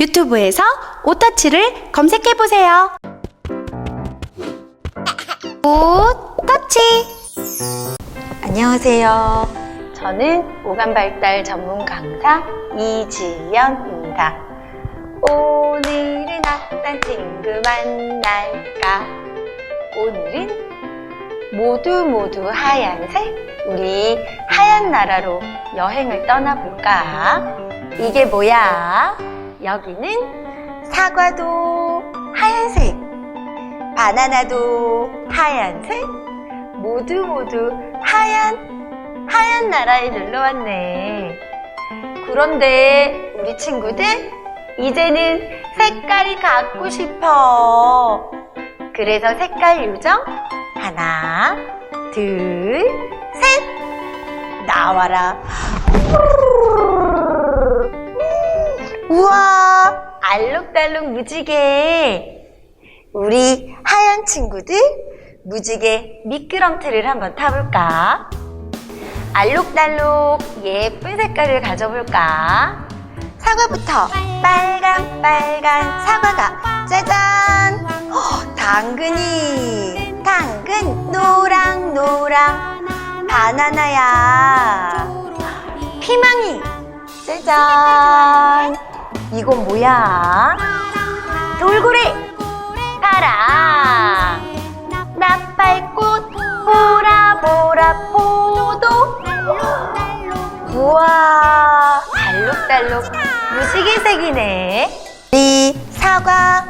유튜브에서 오터치를 검색해보세요. 오터치! 안녕하세요. 저는 오감 발달 전문 강사 이지연입니다. 오늘은 어떤 친구 만날까? 오늘은 모두 모두 하얀색 우리 하얀 나라로 여행을 떠나볼까? 이게 뭐야? 여기는 사과도 하얀색, 바나나도 하얀색, 모두 모두 하얀, 하얀 나라에 놀러 왔네. 그런데 우리 친구들, 이제는 색깔이 갖고 싶어. 그래서 색깔 요정, 하나, 둘, 셋! 나와라. 알록달록 무지개. 우리 하얀 친구들 무지개 미끄럼틀을 한번 타볼까? 알록달록 예쁜 색깔을 가져볼까? 사과부터 빨간 빨간 사과가 짜잔! 어, 당근이 당근 노랑 노랑 바나나야 피망이 짜잔! 이건 뭐야? 돌고래! 파랑 나팔꽃 보라 보라 포도. 우와! 알록달록 무지개색이네. 이 사과.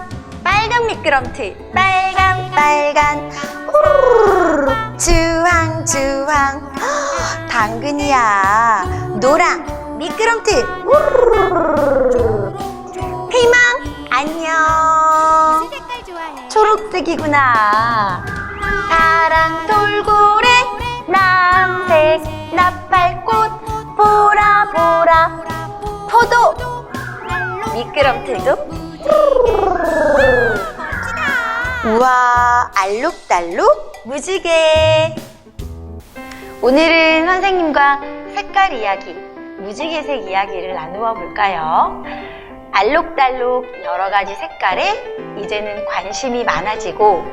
빨간 미끄럼틀. 빨간 빨간. 우르르르. 주황 주황. 헉, 당근이야. 노랑. 미끄럼틀. 우르르 초록색이구나. 파랑 돌고래, 남색 나팔꽃, 보라 보라, 포도, 미끄럼틀도. 우와, 알록달록 무지개. 오늘은 선생님과 색깔 이야기, 무지개색 이야기를 나누어 볼까요? 알록달록 여러 가지 색깔에 이제는 관심이 많아지고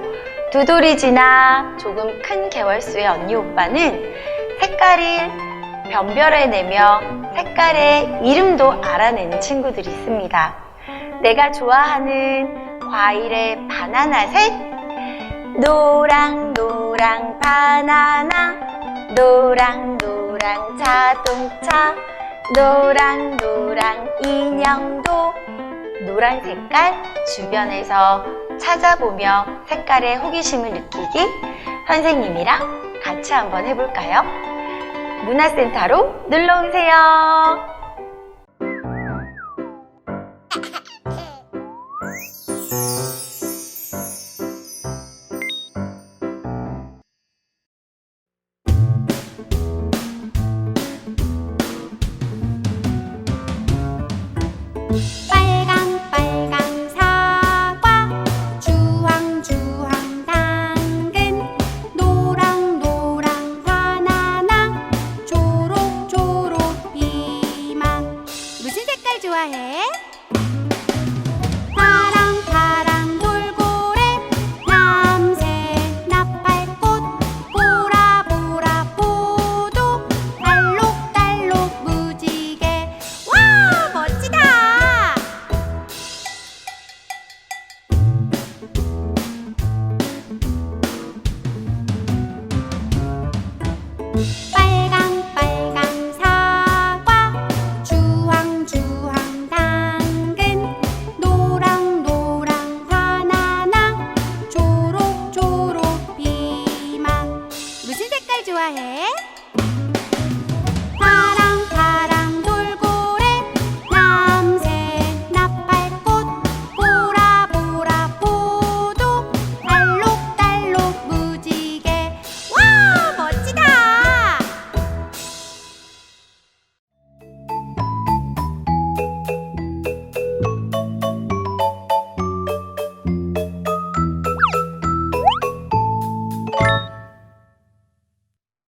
두돌이지나 조금 큰 개월수의 언니 오빠는 색깔을 변별해내며 색깔의 이름도 알아내는 친구들이 있습니다. 내가 좋아하는 과일의 바나나 색? 노랑 노랑 바나나. 노랑 노랑 자동차 노랑 노랑 인형도 노란 색깔 주변에서 찾아보며 색깔의 호기심을 느끼기 선생님이랑 같이 한번 해볼까요? 문화센터로 놀러 오세요. 좋아해? 파랑 파랑 돌고래 남색 나팔꽃 보라 보라 보도 알록달록 무지개 와 멋지다